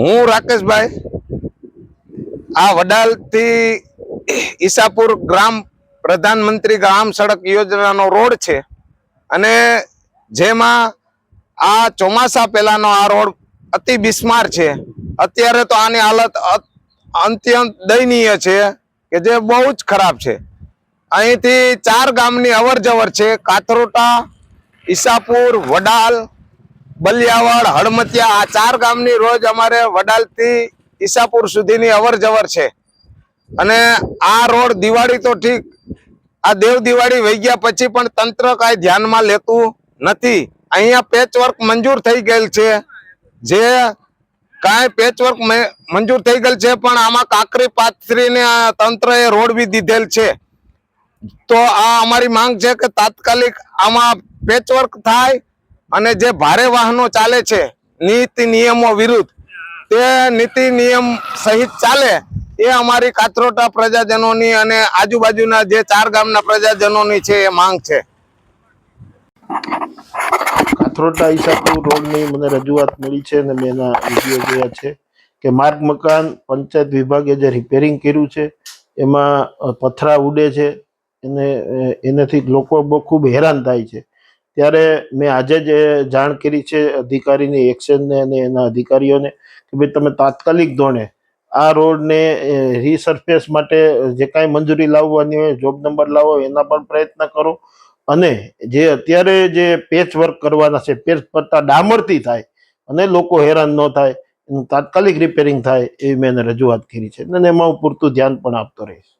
હું રાકેશભાઈ, આ વડાલથી ઈસાપુર ગ્રામ પ્રધાનમંત્રી ગ્રામ સડક યોજનાનો રોડ છે અને જેમાં આ ચોમાસા પહેલાનો આ રોડ અતિ બિસ્માર છે. અત્યારે તો આની હાલત અત- અત્યંત દયનીય છે કે જે બહુ જ ખરાબ છે. અહીંથી ચાર ગામની અવર છે. કાથરોટા, ઈસાપુર, વડાલ બલિયાવાડ, હળમતિયા, આ ચાર ગામની રોજ અમારે વડાલથી ઈસાપુર સુધીની અવર જવર છે. અને આ રોડ દિવાળી તો ઠીક, આ દેવ દિવાળી વહી ગયા પછી પણ તંત્ર કાંઈ ધ્યાનમાં લેતું નથી. અહીંયા પેચવર્ક મંજૂર થઈ ગયેલ છે. જે કાંઈ પેચવર્ક મંજૂર થઈ ગયેલ છે, પણ આમાં કાકરી પાથરીને તંત્રએ રોડ બી દીધેલ છે. તો આ અમારી માંગ છે કે તાત્કાલિક આમાં પેચવર્ક થાય અને જે ભારે વાહનો ચાલે છે, નીતિ નિયમો વિરુદ્ધ, તે નીતિ નિયમ સહિત ચાલે, એ અમારી કાથરોટા પ્રજાજનોની અને આજુબાજુના જે ચાર ગામના પ્રજાજનોની છે, એ માંગ છે. કાથરોટા ઈસાપુર રોડની મને રજૂઆત મળી છે અને મેં એના વીડિયો જોયા છે કે માર્ગ મકાન પંચાયત વિભાગે જે રિપેરિંગ કર્યું છે, એમાં પથરા ઉડે છે અને એનાથી લોકો બહુ ખૂબ હેરાન થાય છે. ત્યારે મેં આજે જ જાણ કરી છે અધિકારીની એક્શનને અને એના અધિકારીઓને કે ભાઈ તમે તાત્કાલિક ધોરણે આ રોડને રીસરફેસ માટે જે કાંઈ મંજૂરી લાવવાની હોય જોબ નંબર લાવો, એના પણ પ્રયત્ન કરો. અને જે અત્યારે જે પેચ વર્ક કરવાના છે પેચ પત્તા ડામરથી થાય અને લોકો હેરાન ન થાય, એનું તાત્કાલિક રિપેરિંગ થાય એવી મેં એને રજૂઆત કરી છે. અને એમાં હું પૂરતું ધ્યાન પણ આપતો રહીશ.